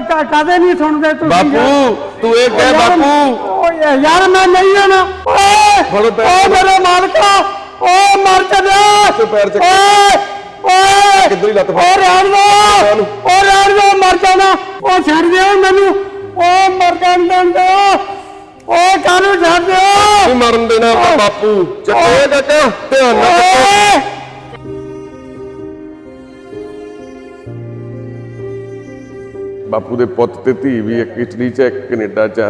ਕ- ਕਦੇ ਨਹੀਂ ਸੁਣਦੇ ਤੁਸੀਂ ਬਾਪੂ ਤੂੰ ਇਹ ਕਹਿ ਬਾਪੂ। ਓਏ ਯਾਰ ਮੈਂ ਨਹੀਂ ਆਣਾ ਓਏ ਫੜੋ ਪੈਰ। ਮੇਰੇ ਮਾਲਕਾ ਓ ਮਰ ਚੱਲਿਆ ਤੇ ਪੈਰ ਚੱਕ। ਓਏ ਓਏ। ਕਿੱਧਰ ਹੀ ਲੱਤ ਫੜ। ਓ ਰਹਿਣ ਦੋ। ਓ ਰਹਿਣ ਦੋ ਮਰ ਜਾਣਾ। ਓ ਛੱਡ ਦਿਓ ਮੈਨੂੰ। ਓ ਮਰ ਜਾਣ ਦੋ ਓ ਕਾਨੂੰ ਛੱਡ ਦਿਓ? ਨਹੀਂ ਮਰਨ ਦੇਣਾ ਆਪਾਂ ਬਾਪੂ। ਚੱਕੇ ਚਾਚਾ ਧਿਆਨ ਨਾਲ ਚੱਕੋ। ਓਏ। ਬਾਪੂ ਦੇ ਪੁੱਤ ਤੇ ਧੀ ਵੀ ਇੱਕ ਇਟਲੀ 'ਚ ਇੱਕ ਕੈਨੇਡਾ 'ਚ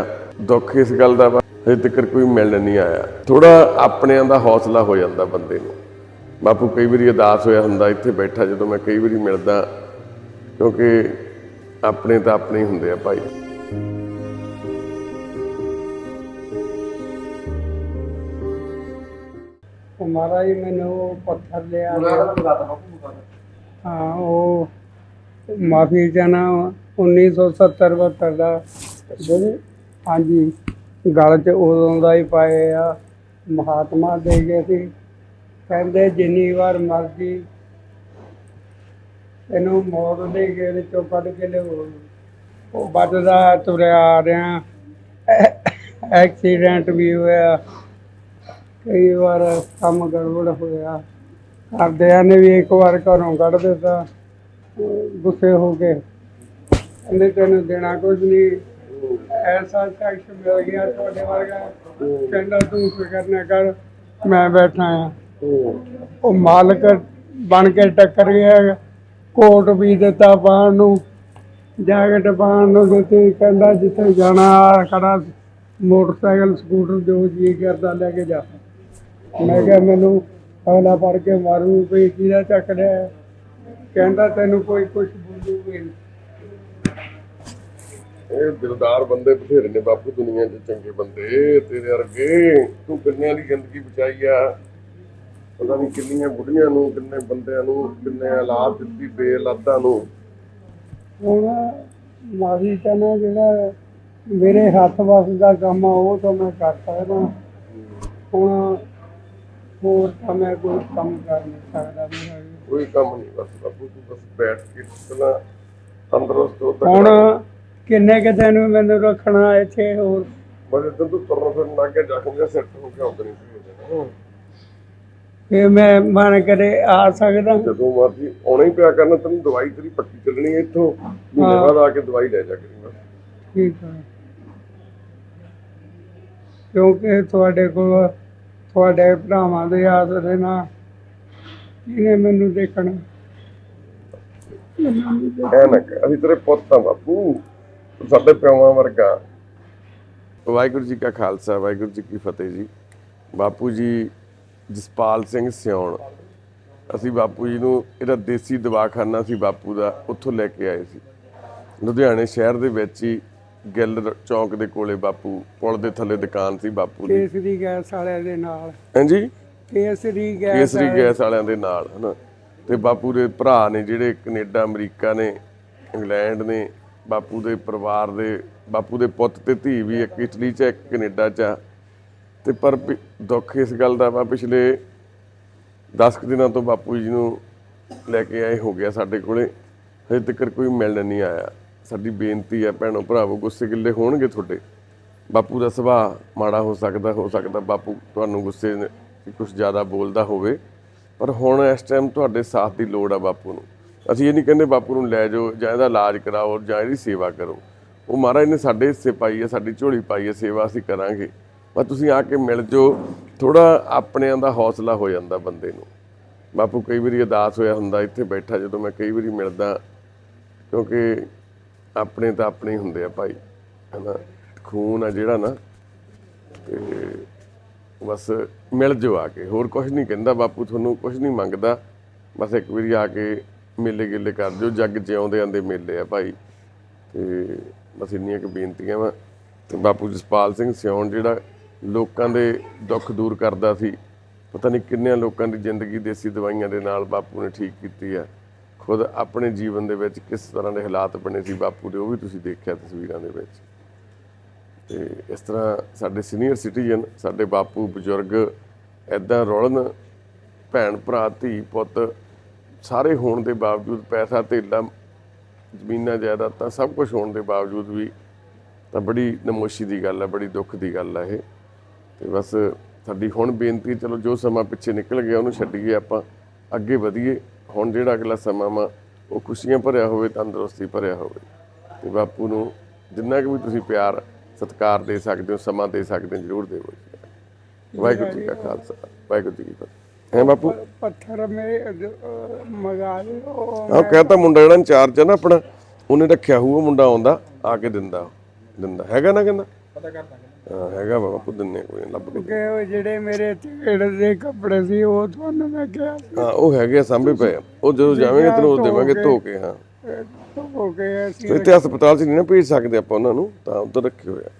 ਦੁੱਖ ਇਸ ਗੱਲ ਦਾ ਵਾ ਹਜੇ ਤੱਕ ਕੋਈ ਮਿਲਣ ਨਹੀਂ ਆਇਆ। ਥੋੜਾ ਆਪਣਿਆਂ ਦਾ ਹੌਸਲਾ ਹੋ ਜਾਂਦਾ ਬੰਦੇ ਨੂੰ। ਬਾਪੂ ਕਈ ਵਾਰੀ ਉਦਾਸ ਹੋਇਆ ਹੁੰਦਾ ਇੱਥੇ ਬੈਠਾ ਜਦੋਂ ਮੈਂ ਕਈ ਵਾਰੀ ਮਿਲਦਾ ਕਿਉਂਕਿ ਆਪਣੇ ਤਾਂ ਆਪਣੇ ਹੀ ਹੁੰਦੇ ਆ ਭਾਈ। ਹਮਾਰਾ ਹੀ ਮੈਨੂੰ ਪੱਥਰ ਲਿਆ ਹਾਂ ਉਹ ਮਾਫੀ ਚਾਹਨਾ 1970 72 ਦਾ ਜਿਹੜੇ ਹਾਂਜੀ, ਗਲ 'ਚ ਉਦੋਂ ਦਾ ਹੀ ਪਾਏ ਆ ਮਹਾਤਮਾ ਦੇ ਗਏ ਸੀ ਕਹਿੰਦੇ ਜਿੰਨੀ ਵਾਰ ਮਰਜ਼ੀ ਇਹਨੂੰ ਮੌਤ ਦੇ ਗੇੜ ਚੋਂ ਕੱਢ ਕੇ ਲਿਓ ਉਹ ਬਚਦਾ ਤੁਰਿਆ ਆ ਰਿਹਾ। ਐਕਸੀਡੈਂਟ ਵੀ ਹੋਇਆ। ਕਈ ਵਾਰ ਕੰਮ ਗੜਬੜ ਹੋਇਆ। ਘਰਦਿਆਂ ਨੇ ਵੀ ਇੱਕ ਵਾਰ ਘਰੋਂ ਕੱਢ ਦਿੱਤਾ। ਗੁੱਸੇ ਹੋ ਕੇ ਕਹਿੰਦੇ ਤੈਨੂੰ ਦੇਣਾ ਕੁਝ ਨਹੀਂ ਐਸਾ ਸ਼ਖਸ ਮਿਲ ਗਿਆ ਤੁਹਾਡੇ ਵਰਗਾ। ਕਹਿੰਦਾ ਤੂੰ ਫਿਕਰ ਨਾ ਕਰ, ਮੈਂ ਬੈਠਾ ਆ। ਉਹ ਮਾਲਕ ਬਣ ਕੇ ਟੱਕਰ ਗਿਆ। ਕੋਟ ਵੀ ਦਿੱਤਾ ਪਾਉਣ ਨੂੰ, ਜੈਕਟ ਪਾਉਣ ਨੂੰ ਦਿੱਤੀ। ਕਹਿੰਦਾ ਜਿੱਥੇ ਜਾਣਾ ਖੜਾ ਮੋਟਰਸਾਈਕਲ, ਸਕੂਟਰ ਜੋ ਜੀ ਕਰਦਾ ਲੈ ਕੇ ਜਾ। ਮੈਂ ਕਿਹਾ ਮੈਨੂੰ ਅਗਲਾ ਫੜ ਕੇ ਮਾਰੂ ਵੀ ਕਿਹਦਾ ਚੱਕ ਲਿਆ। ਕਹਿੰਦਾ ਤੈਨੂੰ ਕੋਈ ਕੁਝ ਬੋਲੂ ਵੀ ਇਹ ਦਿਲਦਾਰ ਬੰਦੇ ਬਥੇਰੇ ਨੇ ਬਾਪੂ ਦੁਨੀਆ 'ਚ ਚੰਗੇ ਬੰਦੇ ਤੇਰੇ ਵਰਗੇ। ਤੂੰ ਕਿੰਨਿਆਂ ਦੀ ਜ਼ਿੰਦਗੀ ਬਚਾਈ ਆ? ਪਤਾ ਨਹੀਂ ਕਿੰਨੀਆਂ ਬੁੱਢੀਆਂ ਨੂੰ ਕਿੰਨੇ ਬੰਦਿਆਂ ਨੂੰ ਕਿੰਨੇ ਔਲਾਦ ਦਿੱਤੀ ਬੇਲਾਦਾਂ ਨੂੰ। ਹੁਣ ਮਾਫੀ ਚਾਹਨਾ ਜਿਹੜਾ ਮੇਰੇ ਹੱਥ ਵੱਸ ਦਾ ਕੰਮ ਆ ਉਹ ਤਾਂ ਮੈਂ ਕਰ ਸਕਦਾ। ਹੁਣ ਹੋਰ ਤਾਂ ਮੈਂ ਕੋਈ ਕੰਮ ਕਰ ਨਹੀਂ ਸਕਦਾ ਮੇਰਾ। ਕੋਈ ਕੰਮ ਨਹੀਂ ਬਸ ਬਾਪੂ ਤੂੰ ਬਸ ਬੈਠ ਕੇ ਪਹਿਲਾਂ ਤੰਦਰੁਸਤ ਹੋ ਹੁਣ ਕਿੰਨੇ ਕੁ ਦਿਨ ਮੈਨੂੰ ਰੱਖਣਾ ਇੱਥੇ ਹੋਰ? ਬੜੇ ਦਿਨ ਤੂੰ ਤੁਰਨ ਫਿਰਨ ਲੱਗ ਗਿਆ ਜ਼ਖਮ ਜਿਹਾ ਸੈੱਟ ਹੋ ਗਿਆ ਉਦੋਂ ਨਹੀਂ ਮੈਂ ਮਨ ਕਰੇ ਆ ਸਕਦਾ। ਜਦੋਂ ਮਰਜ਼ੀ ਆਉਣਾ ਹੀ ਪਿਆ ਕਰਨਾ ਤੈਨੂੰ ਦਵਾਈ ਤੇਰੀ ਪੱਕੀ ਚੱਲਣੀ ਹੈ ਇੱਥੋਂ। ਮਹੀਨੇ। ਬਾਅਦ ਆ ਕੇ ਦਵਾਈ ਲੈ ਜਾ ਕਰੀ ਬਸ ਠੀਕ ਹੈ ਕਿਉਂਕਿ ਤੁਹਾਡੇ ਕੋਲ ਤੁਹਾਡੇ ਭਰਾਵਾਂ ਦੇ ਆਸਰੇ ਨਾਲ ਕਿਹਨੇ ਮੈਨੂੰ ਦੇਖਣਾ। ਐ ਨਾ ਕਹਿ, ਅਸੀਂ ਤੇਰੇ ਪੁੱਤ ਆ ਬਾਪੂ। ਸਾਡੇ ਪਿਓਾਂ ਵਰਗਾ। ਵਾਹਿਗੁਰੂ ਜੀ ਕਾ ਖਾਲਸਾ ਵਾਹਿਗੁਰੂ ਜੀ ਕੀ ਫਤਿਹ ਜੀ। ਬਾਪੂ ਜੀ ਜਸਪਾਲ ਸਿੰਘ ਸਿਉਣ ਅਸੀਂ ਬਾਪੂ ਜੀ ਨੂੰ ਇਹਦਾ ਦੇਸੀ ਦਵਾਖਾਨਾ ਸੀ ਬਾਪੂ ਦਾ ਉੱਥੋਂ ਲੈ ਕੇ ਆਏ ਸੀ। ਲੁਧਿਆਣੇ ਸ਼ਹਿਰ ਦੇ ਵਿੱਚ ਹੀ ਗਿੱਲ ਚੌਂਕ ਦੇ ਕੋਲੇ ਬਾਪੂ ਪੁਲ ਦੇ ਥੱਲੇ ਦੁਕਾਨ ਸੀ ਬਾਪੂ ਦੀ। ਕੇਸਰੀ ਗੈਸ ਵਾਲਿਆਂ ਦੇ ਨਾਲ। ਹਾਂਜੀ? ਕੇਸਰੀ ਗੈਸ ਕੇਸਰੀ ਗੈਸ ਵਾਲਿਆਂ ਦੇ ਨਾਲ ਹਨਾ। ਤੇ ਬਾਪੂ ਦੇ ਭਰਾ ਨੇ ਜਿਹੜੇ ਕੈਨੇਡਾ ਅਮਰੀਕਾ ਨੇ ਇੰਗਲੈਂਡ ਨੇ ਬਾਪੂ ਦੇ ਪਰਿਵਾਰ ਦੇ, ਬਾਪੂ ਦੇ ਪੁੱਤ ਤੇ ਧੀ ਵੀ ਇੱਕ ਇਟਲੀ 'ਚ, ਇੱਕ ਕੈਨੇਡਾ 'ਚ ਆ। ਤੇ ਪਰ ਪਿ- ਦੁੱਖ ਇਸ ਗੱਲ ਦਾ ਵਾ, ਪਿਛਲੇ 10 ਕੁ ਦਿਨਾਂ ਤੋਂ ਬਾਪੂ ਜੀ ਨੂੰ ਲੈ ਕੇ ਆਏ ਹੋ ਗਿਆ ਸਾਡੇ ਕੋਲੇ। ਹਜੇ ਤੱਕ ਕੋਈ ਮਿਲਣ ਨਹੀਂ ਆਇਆ। ਸਾਡੀ ਬੇਨਤੀ ਆ, ਭੈਣੋ ਭਰਾਵੋ, ਗੁੱਸੇ ਗਿੱਲੇ ਹੋਣਗੇ ਤੁਹਾਡੇ। ਬਾਪੂ ਦਾ ਸੁਭਾਅ ਮਾੜਾ ਹੋ ਸਕਦਾ ਹੋ ਸਕਦਾ ਬਾਪੂ ਤੁਹਾਨੂੰ ਗੁੱਸੇ ਕੁਝ ਜ਼ਿਆਦਾ ਬੋਲਦਾ ਹੋਵੇ। ਪਰ ਹੁਣ ਇਸ ਟਾਈਮ ਤੁਹਾਡੇ ਸਾਥ ਦੀ ਲੋੜ ਆ ਬਾਪੂ ਨੂੰ। ਅਸੀਂ ਇਹ ਨਹੀਂ ਕਹਿੰਦੇ ਬਾਪੂ ਨੂੰ ਲੈ ਜਾਓ, ਜਾਂ ਇਹਦਾ ਇਲਾਜ ਕਰਾਓ ਜਾਂ ਇਹਦੀ ਸੇਵਾ ਕਰੋ। ਉਹ ਮਹਾਰਾਜ ਨੇ ਸਾਡੇ ਹਿੱਸੇ ਪਾਈ ਹੈ, ਸਾਡੀ ਝੋਲੀ ਪਾਈ ਹੈ, ਸੇਵਾ ਅਸੀਂ ਕਰਾਂਗੇ। ਪਰ ਤੁਸੀਂ ਆ ਕੇ ਮਿਲ ਜਾਓ ਥੋੜਾ ਆਪਣਿਆਂ ਦਾ ਹੌਸਲਾ ਹੋ ਜਾਂਦਾ ਬੰਦੇ ਨੂੰ। ਬਾਪੂ ਕਈ ਵਾਰੀ ਉਦਾਸ ਹੋਇਆ ਹੁੰਦਾ, ਇੱਥੇ ਬੈਠਾ ਜਦੋਂ ਮੈਂ ਕਈ ਵਾਰੀ ਮਿਲਦਾ, ਕਿਉਂਕਿ ਆਪਣੇ ਤਾਂ ਆਪਣੇ ਹੀ ਹੁੰਦੇ ਆ ਭਾਈ, ਹਨਾ? ਖੂਨ ਆ ਜਿਹੜਾ ਨਾ, ਤੇ ਬਸ ਮਿਲ ਜਾਓ ਆ ਕੇ। ਹੋਰ ਕੁਝ ਨਹੀਂ ਕਹਿੰਦਾ ਬਾਪੂ, ਤੁਹਾਨੂੰ ਕੁਝ ਨਹੀਂ ਮੰਗਦਾ। ਬਸ ਇੱਕ ਵਾਰੀ ਆ ਕੇ ਮੇਲੇ ਗਿੱਲੇ ਕਰ ਦਿਓ, ਜੱਗ ਜਿਉਂਦੇ ਆਂਦੇ ਮੇਲੇ ਆ ਭਾਈ। ਤੇ ਬਸ ਇੰਨੀਆਂ ਕੁ ਬੇਨਤੀਆਂ ਵਾ। ਤੇ ਬਾਪੂ ਜਸਪਾਲ ਸਿੰਘ ਸਿਉਣ ਜਿਹੜਾ ਲੋਕਾਂ ਦੇ ਦੁੱਖ ਦੂਰ ਕਰਦਾ ਸੀ, ਪਤਾ ਨਹੀਂ ਕਿੰਨਿਆਂ ਲੋਕਾਂ ਦੀ ਜ਼ਿੰਦਗੀ ਦੇਸੀ ਦਵਾਈਆਂ ਦੇ ਨਾਲ ਬਾਪੂ ਨੇ ਠੀਕ ਕੀਤੀ ਆ। ਖੁਦ ਆਪਣੇ ਜੀਵਨ ਦੇ ਵਿੱਚ ਕਿਸ ਤਰ੍ਹਾਂ ਦੇ ਹਾਲਾਤ ਬਣੇ ਸੀ ਬਾਪੂ ਦੇ, ਉਹ ਵੀ ਤੁਸੀਂ ਦੇਖਿਆ ਤਸਵੀਰਾਂ ਦੇ ਵਿੱਚ। ਤੇ ਇਸ ਤਰ੍ਹਾਂ ਸਾਡੇ ਸੀਨੀਅਰ ਸਿਟੀਜ਼ਨ, ਸਾਡੇ ਬਾਪੂ ਬਜ਼ੁਰਗ ਐਦਾਂ ਰੁਲਣ, ਭੈਣ ਭਰਾ, ਧੀ ਪੁੱਤ ਸਾਰੇ ਹੋਣ ਦੇ ਬਾਵਜੂਦ ਪੈਸਾ ਧੇਲਾ ਜ਼ਮੀਨਾਂ ਜਾਇਦਾਦਾਂ ਸਭ ਕੁਝ ਹੋਣ ਦੇ ਬਾਵਜੂਦ ਵੀ ਤਾਂ ਬੜੀ ਨਮੋਸ਼ੀ ਦੀ ਗੱਲ ਹੈ ਬੜੀ ਦੁੱਖ ਦੀ ਗੱਲ ਹੈ ਇਹ। ਤੇ ਬਸ ਸਾਡੀ ਹੁਣ ਬੇਨਤੀ ਚਲੋ ਜੋ ਸਮਾਂ ਪਿੱਛੇ ਨਿਕਲ ਗਿਆ ਉਹਨੂੰ ਛੱਡੀਏ ਆਪਾਂ ਅੱਗੇ ਵਧੀਏ। ਹੁਣ ਜਿਹੜਾ ਅਗਲਾ ਸਮਾਂ ਵਾ ਉਹ ਖੁਸ਼ੀਆਂ ਭਰਿਆ ਹੋਵੇ ਤੰਦਰੁਸਤੀ ਭਰਿਆ ਹੋਵੇ। ਤੇ ਬਾਪੂ ਨੂੰ ਜਿੰਨਾ ਕੁ ਵੀ ਤੁਸੀਂ ਪਿਆਰ ਸਤਿਕਾਰ ਦੇ ਸਕਦੇ ਹੋ ਸਮਾਂ ਦੇ ਸਕਦੇ ਹੋ ਜ਼ਰੂਰ ਦੇਵੋ। ਵਾਹਿਗੁਰੂ ਜੀ ਕਾ ਖਾਲਸਾ ਵਾਹਿਗੁਰੂ ਜੀ ਕੀ ਫਤਿਹ। ਹੈ ਬਾਪੂ? ਪੱਥਰ ਮੇ ਮਗਾ ਲਿਓ ਆਹ ਕਹਤਾ ਮੁੰਡਾ ਜਿਹੜਾ ਇੰਚਾਰਜ ਹੈ ਨਾ ਆਪਣਾ ਉਹਨੇ ਰੱਖਿਆ ਹੋਊ ਉਹ ਮੁੰਡਾ ਆਉਂਦਾ ਆ ਕੇ ਦਿੰਦਾ ਦਿੰਦਾ। ਹੈਗਾ ਨਾ ਕਹਿੰਦਾ? ਪਤਾ ਕਰਦਾ ਹਾਂ ਹੈਗਾ ਬਾਪੂ ਦਿੰਨੇ ਕੋਈ ਲੱਭ ਕੇ। ਕਿ ਉਹ ਜਿਹੜੇ ਮੇਰੇ ਢੇੜ ਦੇ ਕੱਪੜੇ ਸੀ ਉਹ ਤੁਹਾਨੂੰ ਮੈਂ ਕਿਹਾ ਹਾਂ ਉਹ ਹੈਗੇ ਸਾਂਭੇ ਪਏ ਆ। ਉਹ ਜਦੋਂ ਜਾਵਾਂਗੇ ਤੈਨੂੰ ਉਹ ਦੇਵਾਂਗੇ ਧੋ ਕੇ ਹਾਂ। ਹੋ ਗਏ ਅਸੀਂ ਇੱਥੇ ਹਸਪਤਾਲ 'ਚ ਨਹੀਂ ਨਾ ਭੇਜ ਸਕਦੇ ਆਪਾਂ ਉਹਨਾਂ ਨੂੰ ਤਾਂ ਉੱਧਰ ਰੱਖੇ ਹੋਏ ਆ।